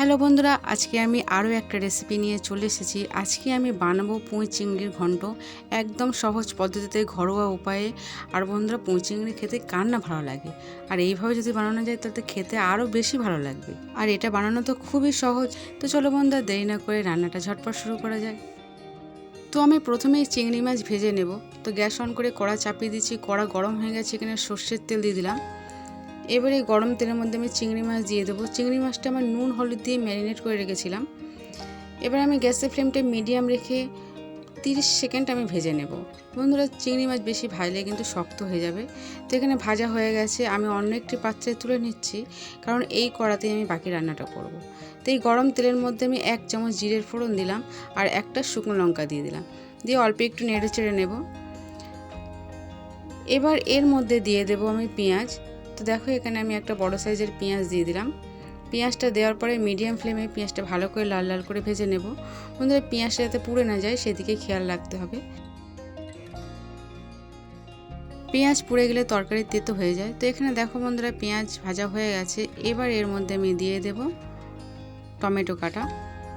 Hello বন্ধুরা, আজকে আমি আরও একটা রেসিপি নিয়ে চলে এসেছি। আজকে আমি বানাবো পুঁই চিংড়ির ঘন্ট। একদম সহজ পদ্ধতিতে, ঘরোয়া উপায়ে। আর বন্ধুরা, পুঁই চিংড়ি খেতে কার না ভালো লাগে? আর এইভাবে যদি বানানো যায় তাহলে খেতে আরও বেশি ভালো লাগবে। আর এটা বানানো তো খুবই সহজ। তো চলো বন্ধুরা, দেরি না করে রান্নাটা ঝটপট শুরু করা যায় তো আমি প্রথমেই চিংড়ি মাছ ভেজে নেব। তো গ্যাস অন করে কড়া চাপিয়ে দিচ্ছি। কড়া গরম হয়ে গেছে, এখানে সর্ষের তেল দিয়ে দিলাম। এবারে গরম তেলের মধ্যে আমি চিংড়ি মাছ দিয়ে দেবো। চিংড়ি মাছটা আমার নুন, হলুদ দিয়ে ম্যারিনেট করে রেখেছিলাম। এবার আমি গ্যাসের ফ্লেমটা মিডিয়াম রেখে তিরিশ সেকেন্ড আমি ভেজে নেব। বন্ধুরা, চিংড়ি মাছ বেশি ভাজলে কিন্তু শক্ত হয়ে যাবে। তো এখানে ভাজা হয়ে গেছে। আমি অন্য একটি পাত্রে তুলে নিচ্ছি, কারণ এই কড়াতেই আমি বাকি রান্নাটা করব। তো এই গরম তেলের মধ্যে আমি এক চামচ জিরের ফোড়ন দিলাম আর একটা শুকনো লঙ্কা দিয়ে দিলাম। দিয়ে অল্প একটু নেড়ে চেড়ে নেব। এবার এর মধ্যে দিয়ে দেব আমি পেঁয়াজ। তো দেখো, এখানে আমি একটা বড় সাইজের পেঁয়াজ দিয়ে দিলাম। পেঁয়াজটা দেওয়ার পরে মিডিয়াম ফ্লেমে পেঁয়াজটা ভালো করে লাল লাল করে ভেজে নেব। বন্ধুরা, পেঁয়াজটা যাতে পুড়ে না যায়, সেদিকে খেয়াল রাখতে হবে। পেঁয়াজ পুড়ে গেলে তরকারি তেতো হয়ে যায়। তো এখানে দেখো বন্ধুরা, পেঁয়াজ ভাজা হয়ে গেছে। এবার এর মধ্যে আমি দিয়ে দেব টমেটো কাটা।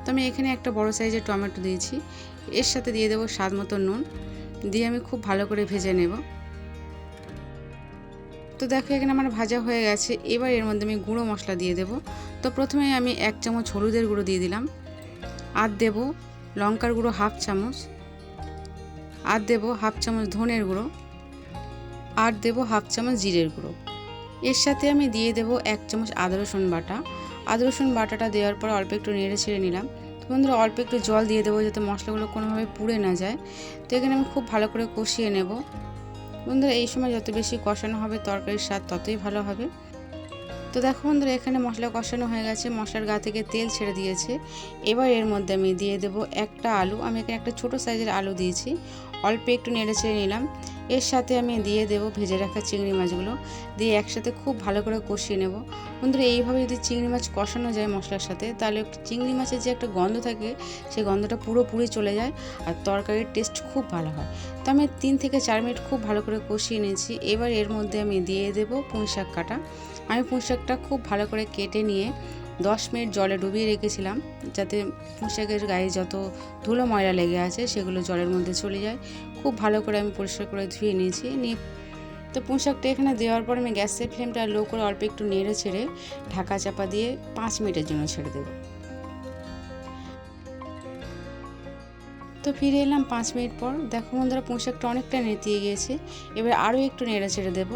তো আমি এখানে একটা বড় সাইজের টমেটো দিয়েছি। এর সাথে দিয়ে দেবো স্বাদ মতো নুন। দিয়ে আমি খুব ভালো করে ভেজে নেব। তো দেখো, এখানে আমার ভাজা হয়ে গেছে। এবার এর মধ্যে আমি গুঁড়ো মশলা দিয়ে দেব। তো প্রথমে আমি এক চামচ হলুদের গুঁড়ো দিয়ে দিলাম। আর দেব লঙ্কার গুঁড়ো হাফ চামচ। আর দেব হাফ চামচ ধনের গুঁড়ো। আর দেব হাফ চামচ জিরের গুঁড়ো। এর সাথে আমি দিয়ে দেব এক চামচ আদা রসুন বাটা। আদা রসুন বাটাটা দেওয়ার পর অল্প একটু নেড়ে ছেড়ে নিলাম। তো বন্ধুরা, অল্প একটু জল দিয়ে দেবো যাতে মশলাগুলো কোনোভাবে পুড়ে না যায়। তো এখানে আমি খুব ভালো করে কষিয়ে নেব। বন্ধুরা, এই সময় যত বেশি কষানো হবে তরকারির স্বাদ ততই ভালো হবে। তো দেখো বন্ধুরা, এখানে মশলা কষানো হয়ে গেছে। মশলার গা থেকে তেল ছেড়ে দিয়েছে। এবার এর মধ্যে আমি দিয়ে দেব একটা আলু। আমি এখানে একটা ছোট সাইজের আলু দিয়েছি। অল্প একটু নেড়ে ছেড়ে নিলাম। এর সাথে আমি দিয়ে দেব ভেজে রাখা চিংড়ি মাছগুলো। দিয়ে একসাথে খুব ভালো করে কষিয়ে নেব। বন্ধুরা, এইভাবে যদি চিংড়ি মাছ কষানো যায় মশলার সাথে, তাহলে চিংড়ি মাছের যে একটা গন্ধ থাকে সেই গন্ধটা পুরোপুরি চলে যায় আর তরকারির টেস্ট খুব ভালো হয়। তো আমি তিন থেকে চার মিনিট খুব ভালো করে কষিয়ে নিয়েছি। এবার এর মধ্যে আমি দিয়ে দেব পুঁই শাক কাটা। আমি পুঁই শাকটা খুব ভালো করে কেটে নিয়ে দশ মিনিট জলে ডুবিয়ে রেখেছিলাম, যাতে পুঁশাকের গায়ে যত ধুলো ময়লা লেগে আছে, সেগুলো জলের মধ্যে চলে যায়। খুব ভালো করে আমি পরিষ্কার করে ধুয়ে নিয়েছি। নিয়ে তো পুঁশাকটা এখানে দেওয়ার পর আমি গ্যাসের ফ্লেমটা লো করে অল্প একটু নেড়ে ছেড়ে ঢাকা চাপা দিয়ে পাঁচ মিনিটের জন্য ছেড়ে দেবো। তো ফিরে এলাম পাঁচ মিনিট পর। দেখো বন্ধুরা, পুঁশাকটা অনেকটা নেতিয়ে গিয়েছে। এবার আরও একটু নেড়ে ছেড়ে দেবো।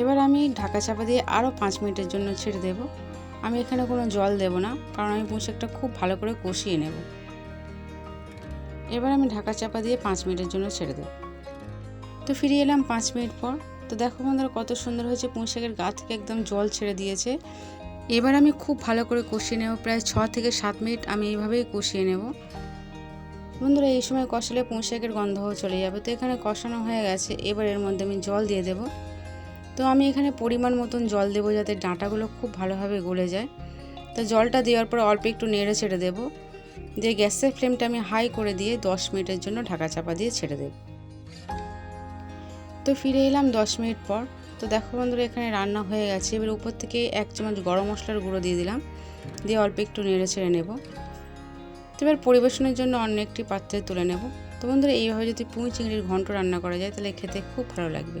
এবার আমি ঢাকা চাপা দিয়ে আরও পাঁচ মিনিটের জন্য ছেড়ে দেব। আমি এখানে কোনো জল দেব না, কারণ আমি পোশাকটা খুব ভালো করে কষিয়ে নেব। এবার আমি ঢাকা চাপা দিয়ে পাঁচ মিনিটের জন্য ছেড়ে দেব। তো ফিরে এলাম পাঁচ মিনিট পর। তো দেখো বন্ধুরা কত সুন্দর হয়েছে, পুঁই শাকের গা থেকে একদম জল ছেড়ে দিয়েছে। এবার আমি খুব ভালো করে কষিয়ে নেব, প্রায় ছ থেকে সাত মিনিট আমি এইভাবেই কষিয়ে নেব। বন্ধুরা এই সময় কষালে পুঁই শাকের গন্ধও চলে যাবে। তো এখানে কষানো হয়ে গেছে, এবার এর মধ্যে আমি জল দিয়ে দেবো। তো আমি এখানে পরিমাণ মতন জল দেবো যাতে ডাঁটাগুলো খুব ভালোভাবে গলে যায়। তো জলটা দেওয়ার পর অল্প একটু নেড়ে ছেড়ে দেবো। দিয়ে গ্যাসের ফ্লেমটা আমি হাই করে দিয়ে দশ মিনিটের জন্য ঢাকা চাপা দিয়ে ছেড়ে দেব। তো ফিরে এলাম দশ মিনিট পর। তো দেখো বন্ধুরা, এখানে রান্না হয়ে গেছে। এবার উপর থেকে এক চামচ গরম মশলার গুঁড়ো দিয়ে দিলাম। দিয়ে অল্প একটু নেড়ে ছেড়ে নেব। তো এবার পরিবেশনের জন্য অন্য একটি পাত্রে তুলে নেব। তো বন্ধুরা, এইভাবে যদি পুঁই চিংড়ির ঘন্ট রান্না করা যায়, তাহলে খেতে খুব ভালো লাগবে।